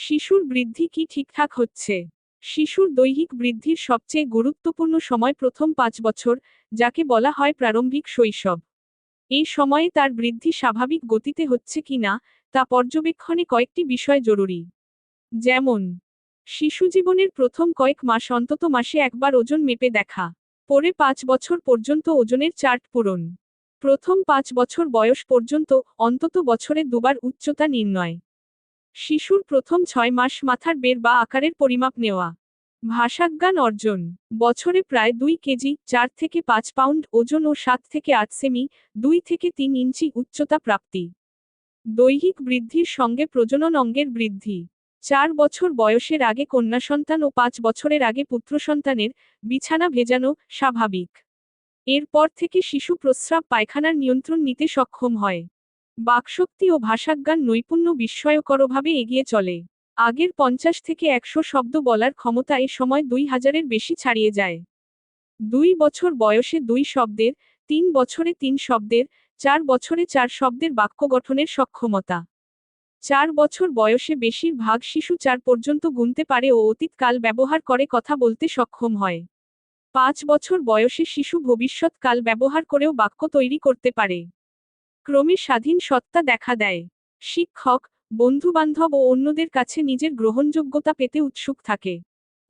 শিশুর বৃদ্ধি কি ঠিকঠাক হচ্ছে? শিশুর দৈহিক বৃদ্ধির সবচেয়ে গুরুত্বপূর্ণ সময় প্রথম পাঁচ বছর, যাকে বলা হয় প্রারম্ভিক শৈশব। এই সময়ে তার বৃদ্ধি স্বাভাবিক গতিতে হচ্ছে কিনা তা পর্যবেক্ষণে কয়েকটি বিষয় জরুরি। যেমন, শিশু জীবনের প্রথম কয়েক মাস অন্তত মাসে একবার ওজন মেপে দেখা, পরে পাঁচ বছর পর্যন্ত ওজনের চার্ট পূরণ। প্রথম পাঁচ বছর বয়স পর্যন্ত অন্তত বছরে দুবার উচ্চতা নির্ণয়। শিশুর প্রথম ছয় মাস মাথার বের বা আকারের পরিমাপ নেওয়া। ভাষাজ্ঞান অর্জন। বছরে প্রায় দুই কেজি, চার থেকে পাঁচ পাউন্ড ওজন ও সাত থেকে আট সেমি, দুই থেকে তিন ইঞ্চি উচ্চতা প্রাপ্তি। দৈহিক বৃদ্ধির সঙ্গে প্রজনন অঙ্গের বৃদ্ধি। চার বছর বয়সের আগে কন্যা সন্তান ও পাঁচ বছরের আগে পুত্র সন্তানের বিছানা ভেজানো স্বাভাবিক। এরপর থেকে শিশু প্রস্রাব পায়খানার নিয়ন্ত্রণ নিতে সক্ষম হয়। বাকশক্তি ও ভাষাজ্ঞান নৈপুণ্য বিস্ময়করভাবে এগিয়ে চলে। আগের পঞ্চাশ থেকে একশো শব্দ বলার ক্ষমতা এ সময় দুই হাজারের বেশি ছাড়িয়ে যায়। দুই বছর বয়সে দুই শব্দের, তিন বছরে তিন শব্দের, চার বছরে চার শব্দের বাক্য গঠনের সক্ষমতা। চার বছর বয়সে বেশিরভাগ শিশু চার পর্যন্ত গুনতে পারে ও অতীতকাল ব্যবহার করে কথা বলতে সক্ষম হয়। পাঁচ বছর বয়সে শিশু ভবিষ্যৎকাল ব্যবহার করেও বাক্য তৈরি করতে পারে। ক্রমে স্বাধীন সত্তা দেখা দেয়। শিক্ষক, বন্ধুবান্ধব ও অন্যদের কাছে নিজের গ্রহণযোগ্যতা পেতে উৎসুক থাকে।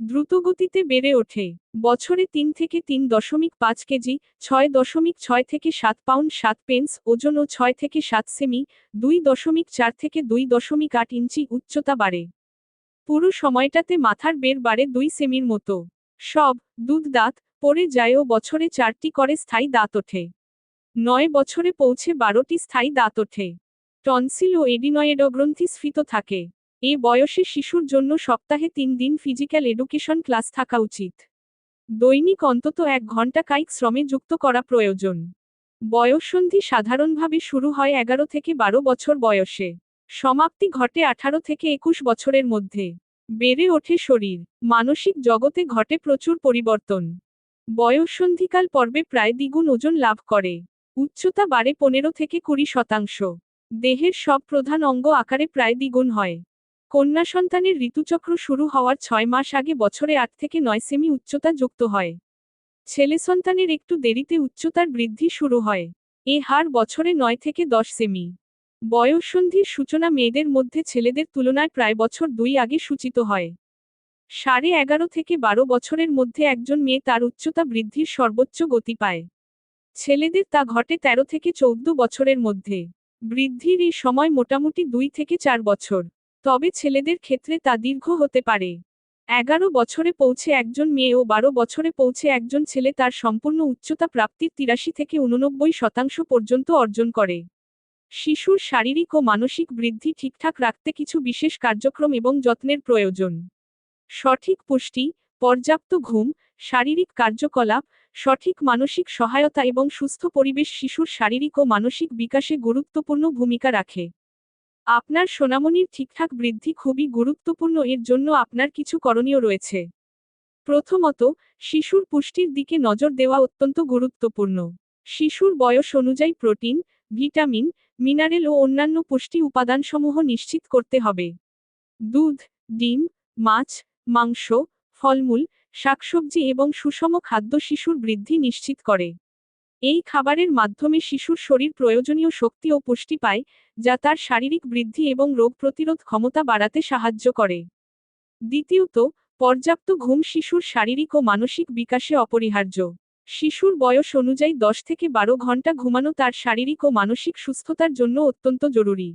দ্রুতগতিতে বেড়ে ওঠে। বছরে তিন থেকে তিন দশমিক পাঁচ কেজি, ছয় দশমিক ছয় থেকে সাত পাউন্ড সাত পেন্স ওজন ও ছয় থেকে সাত সেমি, দুই দশমিক চার থেকে দুই দশমিক আট ইঞ্চি উচ্চতা বাড়ে। পুরো সময়টাতে মাথার বের বাড়ে দুই সেমির মতো। সব, দুধ, দাঁত, পড়ে যায় ও বছরে চারটি করে স্থায়ী দাঁত ওঠে। নয় বছরে পৌঁছে বারোটি স্থায়ী দাঁত ওঠে। টনসিল ও এডিনয়েডগ্রন্থি স্ফীত থাকে। এ বয়সে শিশুর জন্য সপ্তাহে তিন দিন ফিজিক্যাল এডুকেশন ক্লাস থাকা উচিত। দৈনিক অন্তত এক ঘণ্টা কায়িক শ্রমে যুক্ত করা প্রয়োজন। বয়ঃসন্ধি সাধারণভাবে শুরু হয় এগারো থেকে বারো বছর বয়সে। সমাপ্তি ঘটে আঠারো থেকে একুশ বছরের মধ্যে। বেড়ে ওঠে শরীর। মানসিক জগতে ঘটে প্রচুর পরিবর্তন। বয়ঃসন্ধিকাল পর্বে প্রায় দ্বিগুণ ওজন লাভ করে। উচ্চতা বাড়ে পনেরো থেকে কুড়ি শতাংশ। দেহের সব প্রধান অঙ্গ আকারে প্রায় দ্বিগুণ হয়। কন্যা সন্তানের ঋতুচক্র শুরু হওয়ার ছয় মাস আগে বছরে আট থেকে নয় সেমি উচ্চতা যুক্ত হয়। ছেলে সন্তানের একটু দেরিতে উচ্চতার বৃদ্ধি শুরু হয়। এ হার বছরে নয় থেকে দশ সেমি। বয়ঃসন্ধির সূচনা মেয়েদের মধ্যে ছেলেদের তুলনায় প্রায় বছর দুই আগে সূচিত হয়। সাড়ে এগারো থেকে বারো বছরের মধ্যে একজন মেয়ে তার উচ্চতা বৃদ্ধির সর্বোচ্চ গতি পায়। ছেলেদের তা ঘটে ১৩ থেকে চৌদ্দ বছরের মধ্যে। বৃদ্ধির এই সময় মোটামুটি দুই থেকে চার বছর। তবে ছেলেদের ক্ষেত্রে তা দীর্ঘ হতে পারে। এগারো বছরে পৌঁছে একজন মেয়ে ও বারো বছরে পৌঁছে একজন ছেলে তার সম্পূর্ণ উচ্চতা প্রাপ্তির তিরাশি থেকে উননব্বই শতাংশ পর্যন্ত অর্জন করে। শিশুর শারীরিক ও মানসিক বৃদ্ধি ঠিকঠাক রাখতে কিছু বিশেষ কার্যক্রম এবং যত্নের প্রয়োজন। সঠিক পুষ্টি পর্যাপ্ত ঘুম, শারীরিক কার্যকলাপ, সঠিক মানসিক সহায়তা এবং সুস্থ পরিবেশ শিশুর শারীরিক ও মানসিক বিকাশে গুরুত্বপূর্ণ ভূমিকা রাখে। আপনার সোনামনির ঠিকঠাক বৃদ্ধি খুবই গুরুত্বপূর্ণ, এর জন্য আপনার কিছু করণীয় রয়েছে। প্রথমত, শিশুর পুষ্টির দিকে নজর দেওয়া অত্যন্ত গুরুত্বপূর্ণ। শিশুর বয়স অনুযায়ী প্রোটিন, ভিটামিন, মিনারেল ও অন্যান্য পুষ্টি উপাদানসমূহ নিশ্চিত করতে হবে। দুধ, ডিম, মাছ, মাংস ফলমূল, শাকসবজি এবং সুষম খাদ্য শিশুর বৃদ্ধি নিশ্চিত করে। এই খাবারের মাধ্যমে শিশুর শরীর প্রয়োজনীয় শক্তি ও পুষ্টি পায়, যা তার শারীরিক বৃদ্ধি এবং রোগ প্রতিরোধ ক্ষমতা বাড়াতে সাহায্য করে। দ্বিতীয়ত, পর্যাপ্ত ঘুম শিশুর শারীরিক ও মানসিক বিকাশে অপরিহার্য। শিশুর বয়স অনুযায়ী দশ থেকে বারো ঘণ্টা ঘুমানো তার শারীরিক ও মানসিক সুস্থতার জন্য অত্যন্ত জরুরি।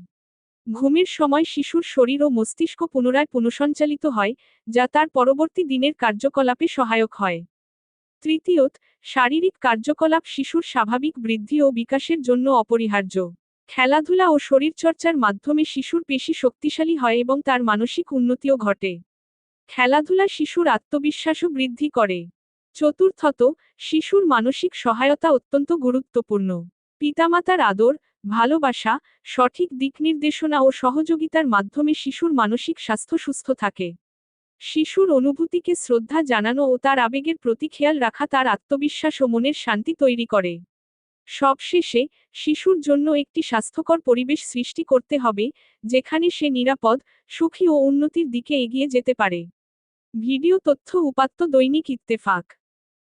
ঘুমের সময় শিশুর শরীর ও মস্তিষ্ক পুনরায় পুনঃসঞ্চালিত হয়, যা তার পরবর্তী দিনের কার্যকলাপে সহায়ক হয়। তৃতীয়ত, শারীরিক কার্যকলাপ শিশুর স্বাভাবিক বৃদ্ধি ও বিকাশের জন্য অপরিহার্য। খেলাধুলা ও শরীরচর্চার মাধ্যমে শিশুর পেশি শক্তিশালী হয় এবং তার মানসিক উন্নতিও ঘটে। খেলাধুলা শিশুর আত্মবিশ্বাসও বৃদ্ধি করে। চতুর্থত, শিশুর মানসিক সহায়তা অত্যন্ত গুরুত্বপূর্ণ। পিতামাতার আদর, ভালোবাসা, সঠিক দিক নির্দেশনা ও সহযোগিতার মাধ্যমে শিশুর মানসিক স্বাস্থ্য সুস্থ থাকে। শিশুর অনুভূতিকে শ্রদ্ধা জানানো ও তার আবেগের প্রতি খেয়াল রাখা তার আত্মবিশ্বাস ও মনের শান্তি তৈরি করে। সবশেষে, শিশুর জন্য একটি স্বাস্থ্যকর পরিবেশ সৃষ্টি করতে হবে, যেখানে সে নিরাপদ, সুখী ও উন্নতির দিকে এগিয়ে যেতে পারে। ভিডিও তথ্য উপাত্ত দৈনিক ইত্তেফাক